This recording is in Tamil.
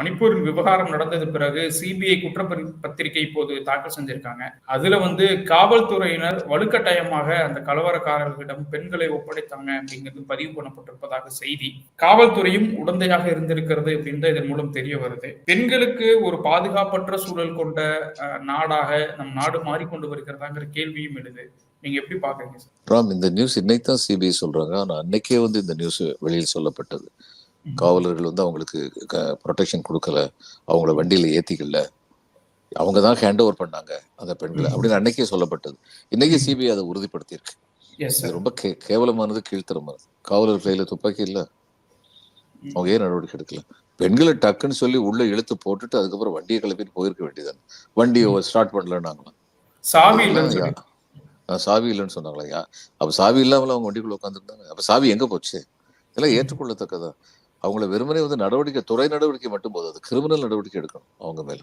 மணிப்பூரில் விவகாரம் நடந்தது பிறகு சிபிஐ குற்ற பத்திரிகை இப்போது தாக்கல் செஞ்சிருக்காங்க. அதுல வந்து காவல்துறையினர் வலுக்கட்டாயமாக அந்த கலவரக்காரர்களிடம் பெண்களை ஒப்படைத்தாங்க அப்படிங்கிறது பதிவு பண்ணப்பட்டிருப்பதாக செய்தி. காவல்துறையும் உடந்தையாக இருந்திருக்கிறது அப்படின்ற இதன் மூலம் தெரிய வருது. பெண்களுக்கு ஒரு பாதுகாப்பற்ற சூழல் கொண்ட நாடாக நம் நாடு மாறிக்கொண்டு வருகிறதாங்கிற கேள்வியும் எழுது. நீங்க எப்படி பாக்குறீங்க ராம் இந்த நியூஸ் இன்னைக்கு தான் சிபிஐ சொல்றாங்க. ஆனா அன்னைக்கே வந்து இந்த நியூஸ் வெளியில் சொல்லப்பட்டது. காவலர்கள் வந்து அவங்களுக்கு ப்ரொடெக்ஷன் கொடுக்கல. அவங்கள வண்டியில ஏத்திக்கல. அவங்க தான் ஹேண்ட் ஓவர் பண்ணாங்க அந்த பெண்களை. அப்படின்னு அன்னைக்கே சொல்லப்பட்டது. இன்னைக்கு சிபிஐ அதை உறுதிப்படுத்தியிருக்கு. இது ரொம்ப கே கேவலமானது கீழ்த்தரமானது காவலர் கையில துப்பாக்கி இல்ல. அவங்க ஏன் நடவடிக்கை எடுக்கல? பெண்களை டக்குன்னு சொல்லி உள்ள இழுத்து போட்டுட்டு அதுக்கப்புறம் வண்டியை கிளப்பிட்டு போயிருக்க வேண்டியதானே வண்டியை ஸ்டார்ட் பண்ணலன்னாங்களாம் சாவி சாவி இல்லைன்னு சொன்னாங்களா? அப்ப சாவி இல்லாமல அவங்க வண்டிக்குள்ள உட்காந்துருந்தாங்க அப்ப சாவி எங்க போச்சு? இதெல்லாம் ஏற்றுக்கொள்ளத்தக்கதா? அவங்கள வெறுமனே வந்து நடவடிக்கை துறை நடவடிக்கை மட்டும் போதும் அது கிரிமினல் நடவடிக்கை எடுக்கணும் அவங்க மேல.